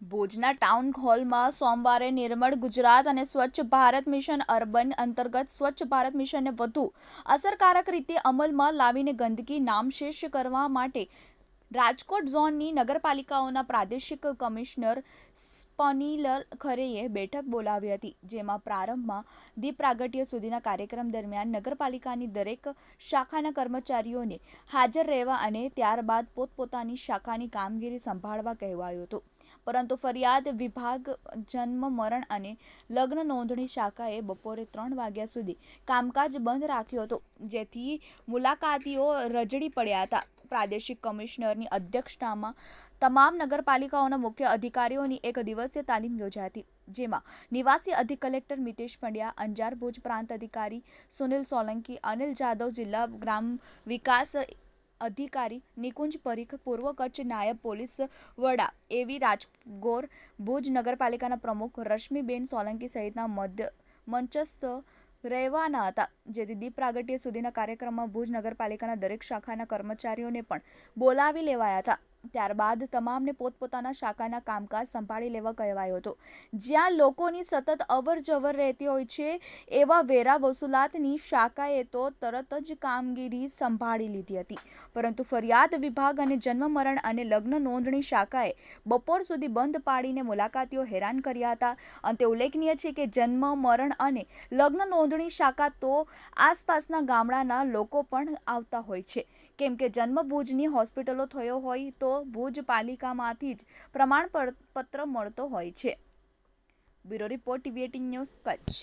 ભુજના ટાઉન હોલમાં સોમવારે નિર્મળ ગુજરાત અને સ્વચ્છ ભારત મિશન અર્બન અંતર્ગત સ્વચ્છ ભારત મિશનને વધુ અસરકારક રીતે અમલમાં લાવીને ગંદકી નામશેષ કરવા માટે રાજકોટ ઝોનની નગરપાલિકાઓના પ્રાદેશિક કમિશનર સ્પનીલ ખરેએ બેઠક બોલાવી હતી, જેમાં પ્રારંભમાં દીપ પ્રાગટ્ય સુધીના કાર્યક્રમ દરમિયાન નગરપાલિકાની દરેક શાખાના કર્મચારીઓને હાજર રહેવા અને ત્યારબાદ પોતપોતાની શાખાની કામગીરી સંભાળવા કહેવાયું હતું. પરંતુ ફરિયાદ વિભાગ, જન્મ, મરણ અને લગ્ન નોંધણી શાખાએ બપોરે ત્રણ વાગ્યા સુધી કામકાજ બંધ રાખ્યું હતું, જેથી મુલાકાતીઓ રજડી પડ્યા હતા. પ્રાદેશિક કમિશનરની અધ્યક્ષતામાં તમામ નગરપાલિકાઓના મુખ્ય અધિકારીઓની એક દિવસીય તાલીમ યોજાઈ હતી, જેમાં નિવાસી અધિક કલેક્ટર મિતેશ પંડ્યા, અંજાર ભુજ પ્રાંત અધિકારી સુનિલ સોલંકી, અનિલ જાદવ જિલ્લા ગ્રામ વિકાસ અધિકારી નિકુંજ પરીખ, પૂર્વ કચ્છ નાયબ પોલીસ વડા એવી રાજગોર, ભુજ નગરપાલિકાના પ્રમુખ રશ્મિબેન સોલંકી સહિતના મધ્ય મંચસ્થ રહેવાના હતા. જેથી દીપ પ્રાગટ્ય સુધીના કાર્યક્રમમાં ભુજ નગરપાલિકાના દરેક શાખાના કર્મચારીઓને પણ બોલાવી લેવાયા હતા. ત્યારબાદ તમામને પોતપોતાના શાખાના કામકાજ સંભાળી લેવા કહેવાયો હતો. જ્યાં લોકોની સતત અવર જવર રહેતી હોય છે, એવા વેરા વસૂલાતની શાખાએ તો તરત જ કામગીરી સંભાળી લીધી હતી. પરંતુ ફરિયાદ વિભાગ અને જન્મ, મરણ અને લગ્ન નોંધણી શાખાએ બપોર સુધી બંધ પાડીને મુલાકાતીઓ હેરાન કર્યા હતા. અંતે ઉલ્લેખનીય છે કે જન્મ, મરણ અને લગ્ન નોંધણી શાખા તો આસપાસના ગામડાના લોકો પણ આવતા હોય છે. કેમ કે જન્મભુજની હોસ્પિટલો થયો હોય તો ભુજ પાલિકામાંથી જ પ્રમાણપત્ર મળતો હોય છે. Bureau report TV eighteen news Kutch.